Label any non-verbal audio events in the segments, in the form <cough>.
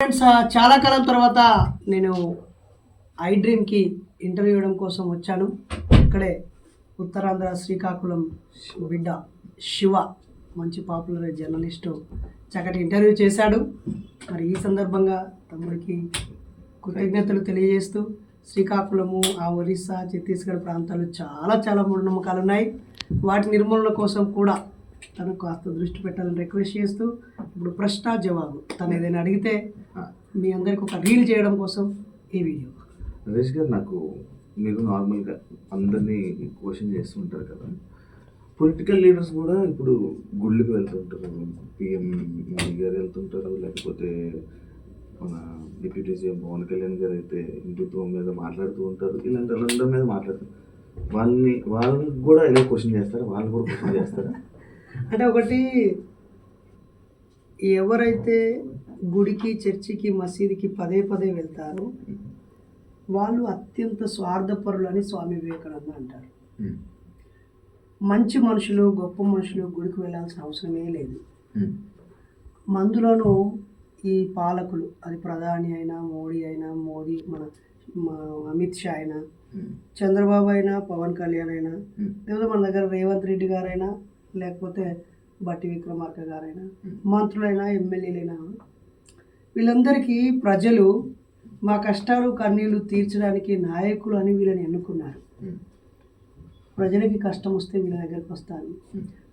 Friends చాలా కాలం తర్వాత నేను ఐ డ్రీమ్కి ఇంటర్వ్యూ ఇవ్వడం కోసం వచ్చాను. ఇక్కడే ఉత్తరాంధ్ర శ్రీకాకుళం బిడ్డ శివ మంచి పాపులర్ జర్నలిస్టు చక్కటి ఇంటర్వ్యూ చేశాడు. మరి ఈ సందర్భంగా తమ్ముడికి కృతజ్ఞతలు తెలియజేస్తూ శ్రీకాకుళము ఆ ఒరిస్సా ఛత్తీస్గఢ్ ప్రాంతాలు చాలా చాలా మూఢనమ్మకాలు ఉన్నాయి వాటి నిర్మూలన కోసం కూడా తను కాస్త దృష్టి పెట్టాలని రిక్వెస్ట్ చేస్తూ ఇప్పుడు ప్రశ్న జవాబు. తను ఏదైనా అడిగితే మీ అందరికి ఒక రీల్ చేయడం కోసం ఈ వీడియో. నరేష్ గారు నాకు మీరు నార్మల్గా అందరినీ క్వశ్చన్ చేస్తుంటారు కదా. పొలిటికల్ లీడర్స్ కూడా ఇప్పుడు గుళ్ళకి వెళ్తుంటారు పిఎం మోడీ గారు వెళ్తుంటారు లేకపోతే మన డిప్యూటీ సీఎం పవన్ కళ్యాణ్ గారు అయితే హిందుత్వం మీద మాట్లాడుతూ ఉంటారు ఇలాంటి వాళ్ళందరి మీద మాట్లాడతారు వాళ్ళని వాళ్ళకి కూడా ఇలా క్వశ్చన్ చేస్తారా? వాళ్ళు కూడా క్వశ్చన్ చేస్తారా? అంటే ఒకటి ఎవరైతే గుడికి చర్చికి మసీదుకి పదే పదే వెళ్తారో వాళ్ళు అత్యంత స్వార్థపరులు అని స్వామి వివేకానంద అంటారు. మంచి మనుషులు గొప్ప మనుషులు గుడికి వెళ్ళాల్సిన అవసరమే లేదు. మందులోనూ ఈ పాలకులు అది ప్రధాని అయినా మోడీ అయినా మోదీ మన అమిత్ షా అయినా. చంద్రబాబు అయినా పవన్ కళ్యాణ్ అయినా. లేకపోతే మన దగ్గర రేవంత్ రెడ్డి గారైనా లేకపోతే బట్టి విక్రమార్క గారైనా మంత్రులైనా ఎమ్మెల్యేలైనా వీళ్ళందరికీ ప్రజలు మా కష్టాలు కన్నీళ్ళు తీర్చడానికి నాయకులు అని వీళ్ళని ఎన్నుకున్నారు. ప్రజలకి కష్టం వస్తే వీళ్ళ దగ్గరికి వస్తారు.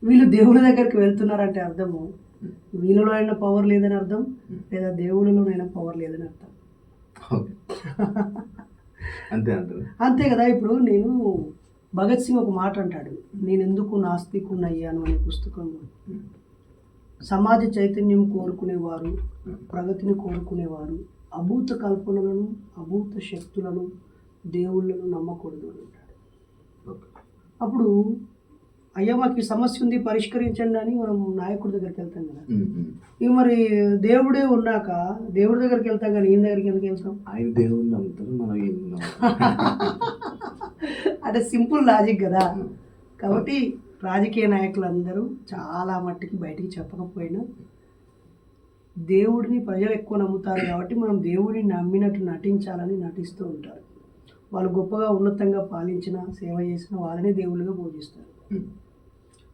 వీళ్ళు దేవుడి దగ్గరికి వెళ్తున్నారంటే అర్థము. వీళ్ళలో అయినా పవర్ లేదని అర్థం లేదా దేవుళ్ళలోనైనా పవర్ లేదని అర్థం. అంతే అంతే కదా ఇప్పుడు నేను భగత్ సింగ్ ఒక మాట అంటాడు నేను ఎందుకు నాస్తికున్నయ్యాను అనే పుస్తకంలో సమాజ చైతన్యం కోరుకునేవారు ప్రగతిని కోరుకునేవారు అభూత కల్పనలను అభూత శక్తులను దేవుళ్ళను నమ్మకూడదు అని అంటాడు. అప్పుడు అయ్యా మాకు ఈ సమస్య ఉంది పరిష్కరించండి అని మనం నాయకుడి దగ్గరికి వెళ్తాం కదా. ఇక మరి దేవుడే ఉన్నాక దేవుడి దగ్గరికి వెళ్తాం కానీ ఈయన దగ్గరికి ఎందుకు వెళ్తాం? ఆయన దేవుడిని నమ్ముతారు మనం <laughs> అంటే సింపుల్ లాజిక్ కదా కాబట్టి రాజకీయ నాయకులందరూ చాలా మట్టికి బయటికి చెప్పకపోయినా దేవుడిని ప్రజలు ఎక్కువ నమ్ముతారు కాబట్టి మనం దేవుడిని నమ్మినట్టు నటించాలని నటిస్తూ ఉంటారు వాళ్ళు గొప్పగా ఉన్నతంగా పాలించిన సేవ చేసిన వాళ్ళని దేవుళ్ళుగా పూజిస్తారు.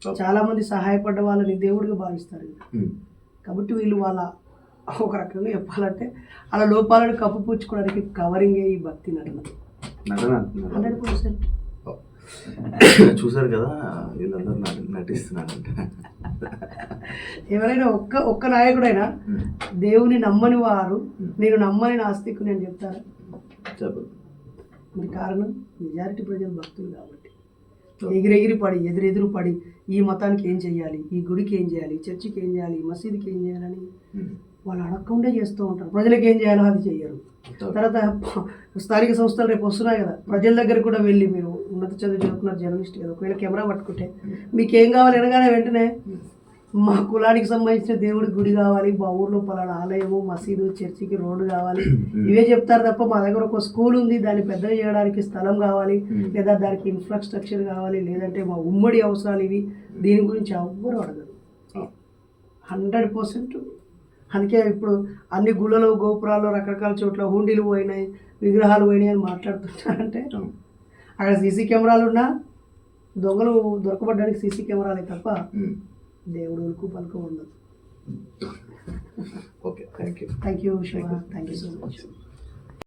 చాలామంది సహాయపడ్డ వాళ్ళని దేవుడిగా భావిస్తారు. కాబట్టి వీళ్ళు వాళ్ళ ఒక రకంగా చెప్పాలంటే అలా లోపాలను కప్పుపుచ్చుకోవడానికి కవరింగే ఈ భక్తి నటన నటన అంటున్నారు. చూసారు <coughs> కదా వీళ్ళందరూ నటి- నటిస్తున్నారంట. ఎవరైనా ఒక్క ఒక్క నాయకుడైనా. దేవుని నమ్మని వారు నేను నమ్మని నాస్తికుని అని చెప్తారు. చెప్పదు మరి కారణం మెజారిటీ ప్రజలు భక్తులు కాబట్టి. ఎగిరెగిరి పడి ఎదురెదురు పడి ఈ మతానికి ఏం చేయాలి ఈ గుడికి ఏం చేయాలి ఈ చర్చికి ఏం చేయాలి ఈ మసీదుకి ఏం చేయాలని. వాళ్ళు అడగకుండా చేస్తూ ఉంటారు. ప్రజలకు ఏం చేయాలో అది చెయ్యరు. తర్వాత స్థానిక సంస్థలు రేపు వస్తున్నాయి కదా. ప్రజల దగ్గర కూడా వెళ్ళి మీరు ఉన్నత చదువు చదువుకున్న జర్నలిస్ట్ కదా. ఒకవేళ కెమెరా పట్టుకుంటే మీకు ఏం కావాలి అనగానే వెంటనే మా కులానికి సంబంధించిన దేవుడి గుడి కావాలి మా ఊర్లో పలానా ఆలయము మసీదు చర్చికి రోడ్డు కావాలి. ఇవే చెప్తారు తప్ప మా దగ్గర ఒక స్కూల్ ఉంది. దాన్ని పెద్దగా చేయడానికి స్థలం కావాలి. లేదా దానికి ఇన్ఫ్రాస్ట్రక్చర్ కావాలి. లేదంటే మా ఉమ్మడి అవసరాలు ఇవి. దీని గురించి ఎవ్వరు అడగరు. హండ్రెడ్ పర్సెంట్ అందుకే ఇప్పుడు అన్ని గుళ్ళలు గోపురాలు రకరకాల చోట్ల హుండీలు పోయినాయి విగ్రహాలు పోయినాయి అని మాట్లాడుతున్నారంటే అక్కడ సీసీ కెమెరాలు ఉన్నా దొంగలు దొరకబడ్డానికి సీసీ కెమెరాలే తప్ప ఉమ్. దేవుడు ఉలుకు పలుకు ఉండదు. Okay thank you thank you Shiva thank you so much.